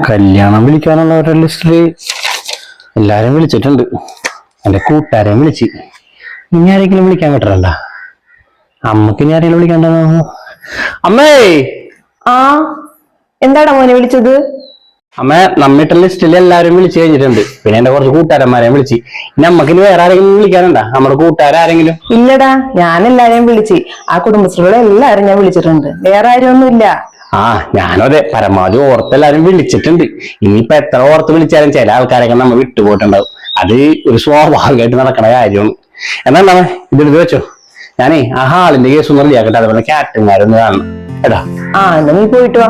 കല്യാണം വിളിക്കാനുള്ളവരുടെ ലിസ്റ്റിൽ എല്ലാരും വിളിച്ചിട്ടുണ്ട്. എന്റെ കൂട്ടുകാരെയും വിളിച്ച്. ഇനി ആരെങ്കിലും വിളിക്കാൻ പറ്റില്ല അമ്മയ്ക്ക് ഇനി ആരെങ്കിലും വിളിക്കണ്ടെന്നോ അമ്മേ! ആ എന്താടാ മോനെ വിളിച്ചത്? അമ്മേ നമ്മിട്ട ലിസ്റ്റിൽ എല്ലാവരും വിളിച്ചു കഴിഞ്ഞിട്ടുണ്ട്. പിന്നെ എന്റെ കുറച്ച് കൂട്ടുകാരന്മാരെയും വിളിച്ച്. ഇനി അമ്മക്കിന് വേറെ ആരെങ്കിലും വിളിക്കാനുണ്ടാ നമ്മുടെ കൂട്ടുകാരെങ്കിലും ഇല്ലടാ ഞാൻ എല്ലാരെയും വിളിച്ച്. ആ കുടുംബശ്രീകളെ എല്ലാരും ഞാൻ വിളിച്ചിട്ടുണ്ട്. വേറെ ആരും ഒന്നും ഇല്ല ആ ഞാനും അതെ. പരമാവധി ഓർത്തെല്ലാരും വിളിച്ചിട്ടുണ്ട്. ഇനിയിപ്പോ എത്ര ഓർത്ത് വിളിച്ചാലും ചില ആൾക്കാരൊക്കെ നമ്മൾ വിട്ടുപോയിട്ടുണ്ടാവും. അത് ഒരു സ്വാഭാവികമായിട്ട് നടക്കണ കാര്യമാണ്. എന്നാ നമ്മ ഇതെടുത്ത് വെച്ചോ. ഞാനേ ആ ഹാളിന്റെ കേസ് ഒന്നും റെഡിയാക്കട്ടെ. അതുപോലെ ക്യാറ്ററിംഗാരൊന്ന് കാണണം. എടാ. ആ എന്നാ നീ പോയിട്ട് വാ.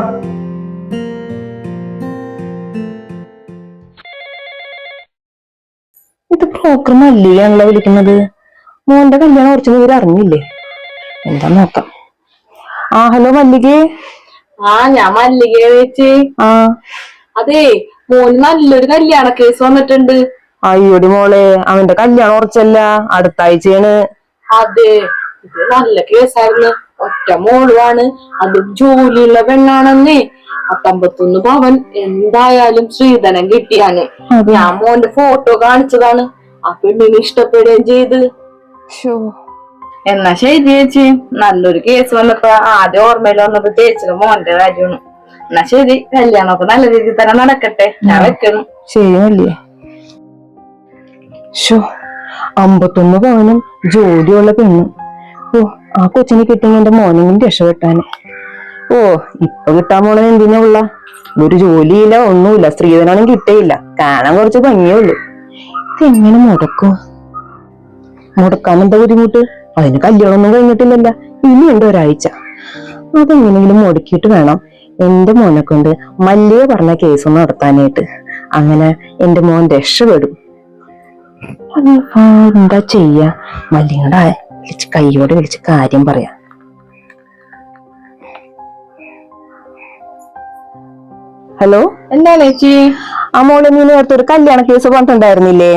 ഇത് ബ്രോക്കർ ഞങ്ങളെ വിളിക്കുന്നത്. മോന്റെ കല്യാണം കുറച്ച് പേര് അറിഞ്ഞില്ലേ? എന്താ നോക്കാം. ആ ഹലോ മല്ലികേ. ആ ഞാൻ മല്ലിക ചേച്ചി. ആ. അതെ മോന് നല്ലൊരു കല്യാണ കേസ് വന്നിട്ടുണ്ട്. അയ്യോടി മോളെ അവന്റെ കല്യാണം ഉറച്ചല്ല അടുത്ത ആഴ്ചയാണ് അതെ ഇത് നല്ല കേസായിരുന്നു ഒറ്റ മോളുമാണ് അത് ജോലിയുള്ള പെണ്ണാണെന്നേ. പത്തൊമ്പത്തൊന്ന് പവൻ എന്തായാലും ശ്രീധനം കിട്ടിയാണ്. ഞാൻ മോന്റെ ഫോട്ടോ കാണിച്ചതാണ്. ആ പെണ്ണിനെ ഇഷ്ടപ്പെടുകയും ചെയ്ത്. ശോ. എന്നാ ശരി ചേച്ചി. നല്ലൊരു കേസ് വന്നപ്പോ ആദ്യം ഓർമ്മയിൽ വന്നത് ചേച്ചിയുടെ മോന്റെ കാര്യമാണ്. എന്നാ ശരി കല്യാണമൊക്കെ നല്ല രീതിയിൽ തന്നെ നടക്കട്ടെ. ഞാൻ വെക്കണം. ശരിയല്ലേ ഷോ അമ്പത്തൊന്ന് പവനും ജോലിയുള്ള പെണ്ണും. ഓ ആ കൊച്ചിനെ കിട്ടിയെങ്കിൽ എന്റെ മോനെങ്കിലും രക്ഷപ്പെട്ടാന് ഓ ഇപ്പൊ കിട്ടാൻ മോനെ എന്തിനാ ഉള്ള? ഒരു ജോലിയില്ല ഒന്നുമില്ല. സ്ത്രീധനാണെങ്കിൽ കിട്ടേയില്ല. കാണാൻ കുറച്ച് ഭംഗിയേ ഉള്ളൂ. ഇതെങ്ങനെ മുടക്കോ? മുടക്കാൻ എന്താ ബുദ്ധിമുട്ട്? അതിന് കല്യാണമൊന്നും കഴിഞ്ഞിട്ടില്ലല്ല. ഇനിയുണ്ട് ഒരാഴ്ച. അതെങ്ങനെങ്കിലും മുടക്കിയിട്ട് വേണം എന്റെ മോനെ കൊണ്ട് മല്ലിയെ പറഞ്ഞ കേസ് നടത്താനായിട്ട്. അങ്ങനെ എന്റെ മോൻ രക്ഷപ്പെടും. എന്താ ചെയ്യ? മല്ലിയുടെ വിളിച്ച് കൈയോടെ വിളിച്ച് കാര്യം പറയാം. ഹലോ? എന്താ ചേച്ചി? ആ മോളെ നീ നേരത്തെ ഒരു കല്യാണ കേസ് പറഞ്ഞിട്ടുണ്ടായിരുന്നില്ലേ?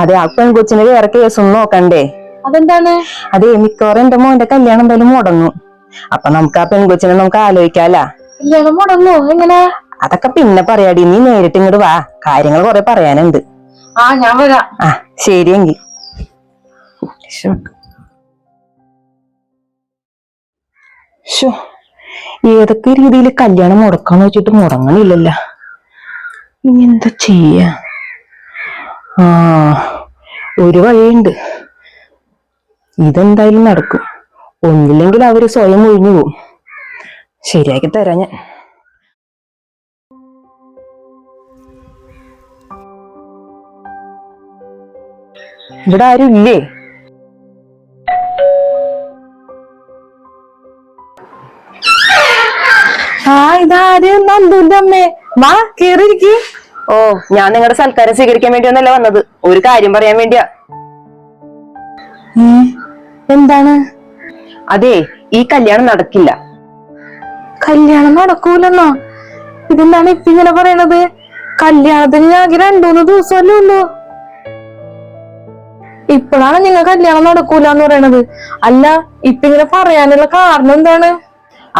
അതെ ആ പെൺകൊച്ചിന് വേറെ കേസൊന്നും നോക്കണ്ടേ? അതെന്താണ്? അതെ മിക്കവാറും എന്റെ മോന്റെ കല്യാണം എന്തായാലും മുടങ്ങും. അപ്പൊ നമുക്ക് ആ പെൺകൊച്ചിനെ നമുക്ക് ആലോചിക്കാലാ. കല്യാണം മുടങ്ങോ? എങ്ങനെ? അതൊക്കെ പിന്നെ പറയാടി നീ നേരിട്ട് ഇങ്ങോട്ട് വാ. കാര്യങ്ങൾ കൊറേ പറയാനുണ്ട്. ആ ഞാൻ വരാം. ആ ശരിയെങ്കിൽ. ഏതൊക്കെ രീതിയിൽ കല്യാണം മുടക്കാന്ന് വെച്ചിട്ട് മുടങ്ങണില്ലല്ല. ഇനി എന്താ ചെയ്യ? ആ ഒരു വഴിയുണ്ട്. ഇതെന്തായാലും നടക്കും. ഒന്നില്ലെങ്കിൽ അവർ സ്വയം ഒഴിഞ്ഞു പോവും ശരിയാക്കി തരാം ഞാൻ. ഇവിടെ ആരും ഇല്ലേ? ആ ഇതാര്? നന്ദുന്റെ വാ കേറിയിരിക്കി. ഓ ഞാൻ നിങ്ങളുടെ സൽക്കാരം സ്വീകരിക്കാൻ വേണ്ടി ഒന്നല്ല വന്നത്? ഒരു കാര്യം പറയാൻ വേണ്ടിയാ. എന്താണ്? അതെ ഈ കല്യാണം നടക്കില്ല. കല്യാണം നടക്കൂലെന്നോ? ഇതെന്താണ് ഇപ്പൊ ഇങ്ങനെ പറയണത്? കല്യാണത്തിന് ഞാൻ രണ്ടുമൂന്ന് ദിവസമല്ലേ ഉള്ളൂ. ഇപ്പോഴാണ് നിങ്ങൾ കല്യാണം നടക്കൂല എന്ന് പറയണത്. അല്ല ഇപ്പൊ ഇങ്ങനെ പറയാനുള്ള കാരണം എന്താണ്?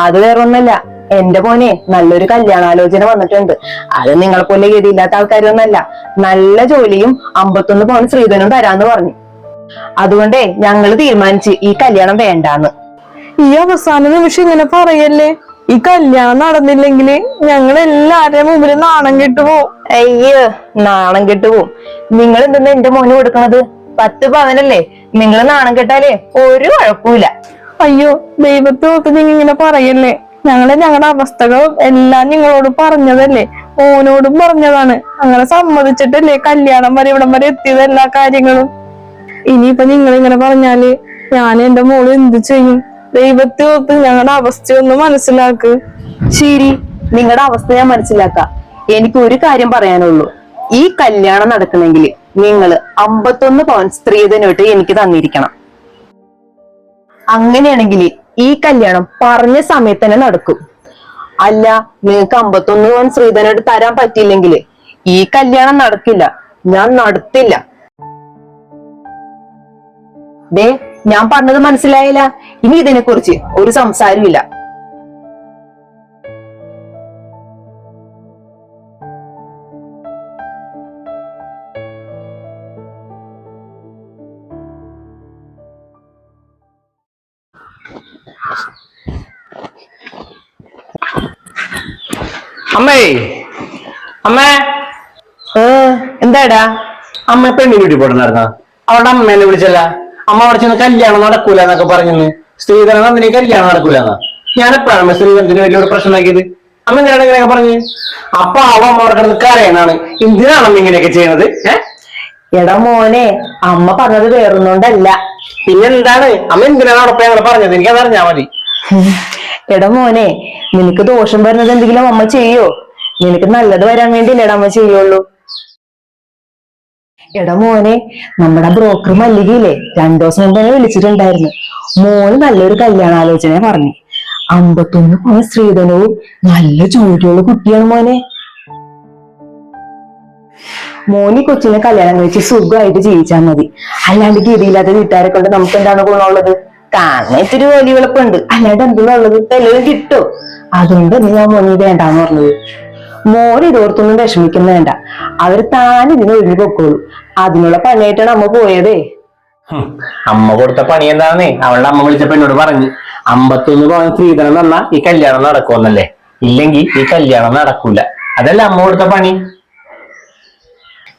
അത് വേറെ ഒന്നല്ല എന്റെ മോനെ നല്ലൊരു കല്യാണാലോചന വന്നിട്ടുണ്ട്. അത് നിങ്ങളെ പോലെ ഗതിയില്ലാത്ത ആൾക്കാരൊന്നല്ല. നല്ല ജോലിയും അമ്പത്തൊന്ന് പവൻ ശ്രീധനും തരാന്ന് പറഞ്ഞു. അതുകൊണ്ടേ ഞങ്ങൾ തീരുമാനിച്ച് ഈ കല്യാണം വേണ്ടാന്ന്. ഈ അവസാന നിമിഷം ഇങ്ങനെ പറയല്ലേ? ഈ കല്യാണം നടന്നില്ലെങ്കിൽ ഞങ്ങൾ എല്ലാരുടെ മുമ്പിൽ നാണം കിട്ടുമോ അയ്യോ നാണം കെട്ടുപോകും നിങ്ങൾ എന്തെന്ന് എന്റെ മോന് കൊടുക്കണത്? പത്ത് പവനല്ലേ? നിങ്ങൾ നാണം കെട്ടാലേ ഒരു കുഴപ്പമില്ല അയ്യോ ദൈവത്തെ ഓർത്ത് നിങ്ങൾ ഇങ്ങനെ പറയല്ലേ? ഞങ്ങളെ ഞങ്ങളുടെ അവസ്ഥകൾ എല്ലാം നിങ്ങളോട് പറഞ്ഞതല്ലേ? ഓനോടും പറഞ്ഞതാണ്. അങ്ങനെ സമ്മതിച്ചിട്ടല്ലേ കല്യാണം വരെ ഇവിടം വരെ എത്തിയത് എല്ലാ കാര്യങ്ങളും? ഇനിയിപ്പൊ നിങ്ങൾ ഇങ്ങനെ പറഞ്ഞാൽ ഞാൻ എന്റെ മോൾ എന്ത് ചെയ്യും? ദൈവത്തെ ഓർത്ത് ഞങ്ങളുടെ അവസ്ഥയൊന്ന് മനസ്സിലാക്ക്. ശരി നിങ്ങളുടെ അവസ്ഥ ഞാൻ മനസ്സിലാക്കാം. എനിക്ക് ഒരു കാര്യം പറയാനുള്ളൂ. ഈ കല്യാണം നടക്കണമെങ്കിൽ നിങ്ങൾ അമ്പത്തൊന്ന് പവൻ സ്ത്രീധനോട്ട് എനിക്ക് തന്നിരിക്കണം. അങ്ങനെയാണെങ്കിൽ ഈ കല്യാണം പറഞ്ഞ സമയത്ത് തന്നെ നടക്കും. അല്ല നിങ്ങൾക്ക് അമ്പത്തൊന്ന് പവൻ സ്ത്രീധനോട്ട് തരാൻ പറ്റിയില്ലെങ്കിൽ ഈ കല്യാണം നടക്കില്ല. ഞാൻ നടത്തില്ല. ദേ ഞാൻ പറഞ്ഞത് മനസ്സിലായില്ല. ഇനി ഇതിനെ കുറിച്ച് ഒരു സംസാരമില്ല അമ്മേ അമ്മേ. എന്താടാ? അമ്മ പെണ്ണ് വീട്ടിൽ പോടുന്നായിരുന്ന അവളുടെ അമ്മേനെ വിളിച്ചല്ല അമ്മ അവിടെ ചെന്ന് കല്യാണം നടക്കൂല എന്നൊക്കെ പറഞ്ഞു സ്ത്രീധനം നന്ദിനി കല്യാണം നടക്കൂലെന്നാ. ഞാൻ എപ്പോഴാണ് സ്ത്രീധനത്തിന് വലിയ പ്രശ്നമാക്കിയത് അമ്മ എന്തിനാണ് ഇങ്ങനെയൊക്കെ പറഞ്ഞു. അപ്പൊ അവ അമ്മ അവിടെ കിടന്ന് കരയണാണ്. എന്തിനാണ് ഇങ്ങനെയൊക്കെ ചെയ്യണത്? ഏഹ് എടാ മോനെ അമ്മ പറഞ്ഞത് വേറൊന്നുകൊണ്ടല്ല. പിന്നെന്താണ് അമ്മ എന്തിനാണ് അവിടെ അങ്ങനെ പറഞ്ഞത്? എനിക്ക് അതറിഞ്ഞാ മതി. എടാ മോനെ നിനക്ക് ദോഷം വരുന്നത് എന്തെങ്കിലും അമ്മ ചെയ്യോ? നിനക്ക് നല്ലത് വരാൻ വേണ്ടിയില്ലേടാ അമ്മ ചെയ്യുള്ളൂ. എടാ മോനെ നമ്മുടെ ബ്രോക്കർ മല്ലികയില്ലേ രണ്ടു ദിവസം മുമ്പ് എന്നെ വിളിച്ചിട്ടുണ്ടായിരുന്നു. മോന് നല്ലൊരു കല്യാണാലോചന പറഞ്ഞു. അമ്പത്തൊന്ന് പോയ സ്ത്രീധനവും നല്ല ജോലിയുള്ള കുട്ടിയാണ് മോനെ. മോനി കൊച്ചിനെ കല്യാണം കഴിച്ച് സുഖമായിട്ട് ജീവിച്ചാൽ മതി. അല്ലാണ്ട് ഗതിയില്ലാത്ത വീട്ടുകാരെ കൊണ്ട് നമുക്ക് എന്താണ് ഗുണമുള്ളത് കാണാൻ വലിയ വിളപ്പുണ്ട് അല്ലാണ്ട് എന്തുള്ളത് ഉള്ളത്? കിട്ടും. അതുകൊണ്ട് ഞാൻ മോനി വേണ്ടാന്ന് പറഞ്ഞത്. മോൻ ഇതോർത്തൊന്നും വിഷമിക്കുന്ന വേണ്ട. അവർ താൻ ഇതിന് ഒഴിഞ്ഞു പൊക്കോളൂ. അതിനുള്ള പണിയായിട്ടാണ് അമ്മ പോയതേ. അമ്മ കൊടുത്ത പണി എന്താണെന്നേ? അവളുടെ അമ്മ വിളിച്ചപ്പോ എന്നോട് പറഞ്ഞു അമ്പത്തൊന്ന് പവൻ സ്ത്രീധനം തന്നാ ഈ കല്യാണം നടക്കുമെന്നല്ലേ? ഇല്ലെങ്കിൽ ഈ കല്യാണം നടക്കൂല. അതല്ല അമ്മ കൊടുത്ത പണി?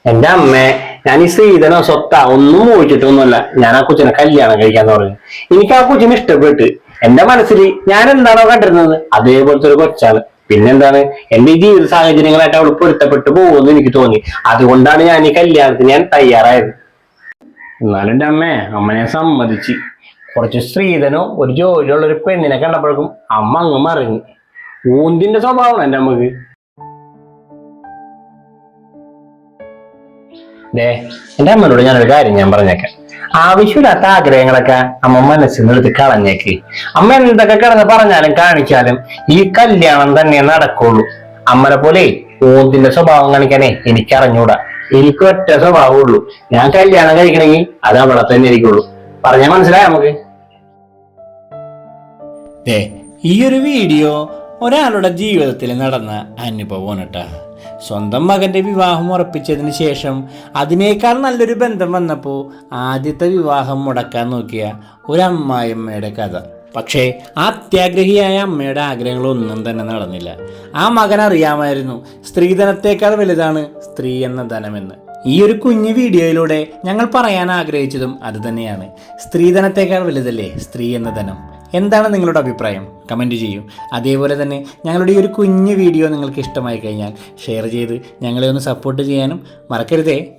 എന്റെ അമ്മേ ഞാൻ ഈ സ്ത്രീധനം സ്വത്ത ഒന്നും മോഹിച്ചിട്ടൊന്നുമല്ല. ഞാൻ ആ കൊച്ചിനെ കല്യാണം കഴിക്കാൻ പറഞ്ഞു എനിക്ക് ആ കൊച്ചിനെ ഇഷ്ടപ്പെട്ട്. എന്റെ മനസ്സിൽ ഞാൻ എന്താണോ കണ്ടിരുന്നത്? അതേപോലത്തെ ഒരു കൊച്ചാണ്. പിന്നെന്താണ്? എന്റെ ജീവിത സാഹചര്യങ്ങളായിട്ട് അവൾ പൊരുത്തപ്പെട്ടു പോകുമെന്ന് എനിക്ക് തോന്നി. അതുകൊണ്ടാണ് ഞാൻ ഈ കല്യാണത്തിന് ഞാൻ തയ്യാറായത്. എന്നാലും എന്റെ അമ്മേ അമ്മനെ സമ്മതിച്ച്. കുറച്ച് സ്ത്രീധനോ ഒരു ജോലിയുള്ള ഒരു പെണ്ണിനെ കണ്ടപ്പോഴേക്കും അമ്മ അങ്ങ് മറിഞ്ഞു. ഊന്തിന്റെ സ്വഭാവമാണ് എന്റെ അമ്മയ്ക്ക്. ദേ എന്റെ അമ്മനോട് ഞാനൊരു കാര്യം ഞാൻ പറഞ്ഞേക്കാം. ആവശ്യമില്ലാത്ത ആഗ്രഹങ്ങളൊക്കെ അമ്മ മനസ്സിൽ നിന്ന് എടുത്ത് കളഞ്ഞേക്ക്. അമ്മ എന്തൊക്കെ കിടന്ന് പറഞ്ഞാലും കാണിച്ചാലും ഈ കല്യാണം തന്നെ നടക്കുള്ളൂ. അമ്മനെ പോലെ ഊന്തിന്റെ സ്വഭാവം കാണിക്കാനേ എനിക്ക് അറിഞ്ഞൂടാ എനിക്ക് ഒറ്റ സ്വഭാവമുള്ളൂ. ഞാൻ കല്യാണം കഴിക്കണമെങ്കിൽ അത് അവിടെ തന്നെ ഇരിക്കുള്ളൂ. പറഞ്ഞാൽ മനസ്സിലായ നമുക്ക്? ഈ ഒരു വീഡിയോ ഒരാളുടെ ജീവിതത്തിൽ നടന്ന അനുഭവമാണ് കേട്ടോ സ്വന്തം മകന്റെ വിവാഹം ഉറപ്പിച്ചതിന് ശേഷം അതിനേക്കാൾ നല്ലൊരു ബന്ധം വന്നപ്പോൾ ആദ്യത്തെ വിവാഹം മുടക്കാൻ നോക്കിയ ഒരു അമ്മായിയമ്മയുടെ കഥ. പക്ഷേ ആ അത്യാഗ്രഹിയായ അമ്മയുടെ ആഗ്രഹങ്ങളൊന്നും തന്നെ നടന്നില്ല. ആ മകൻ അറിയാമായിരുന്നു സ്ത്രീധനത്തേക്കാൾ വലുതാണ് സ്ത്രീ എന്ന ധനമെന്ന്. ഈ ഒരു കുഞ്ഞു വീഡിയോയിലൂടെ ഞങ്ങൾ പറയാൻ ആഗ്രഹിച്ചതും അതുതന്നെയാണ് സ്ത്രീധനത്തേക്കാൾ വലുതല്ലേ സ്ത്രീ എന്ന ധനം? എന്താണ് നിങ്ങളുടെ അഭിപ്രായം? കമന്റ് ചെയ്യൂ. അതേപോലെ തന്നെ ഞങ്ങളുടെ ഈ ഒരു കുഞ്ഞു വീഡിയോ നിങ്ങൾക്ക് ഇഷ്ടമായി കഴിഞ്ഞാൽ ഷെയർ ചെയ്ത് ഞങ്ങളെ ഒന്ന് സപ്പോർട്ട് ചെയ്യാനും മറക്കരുതേ.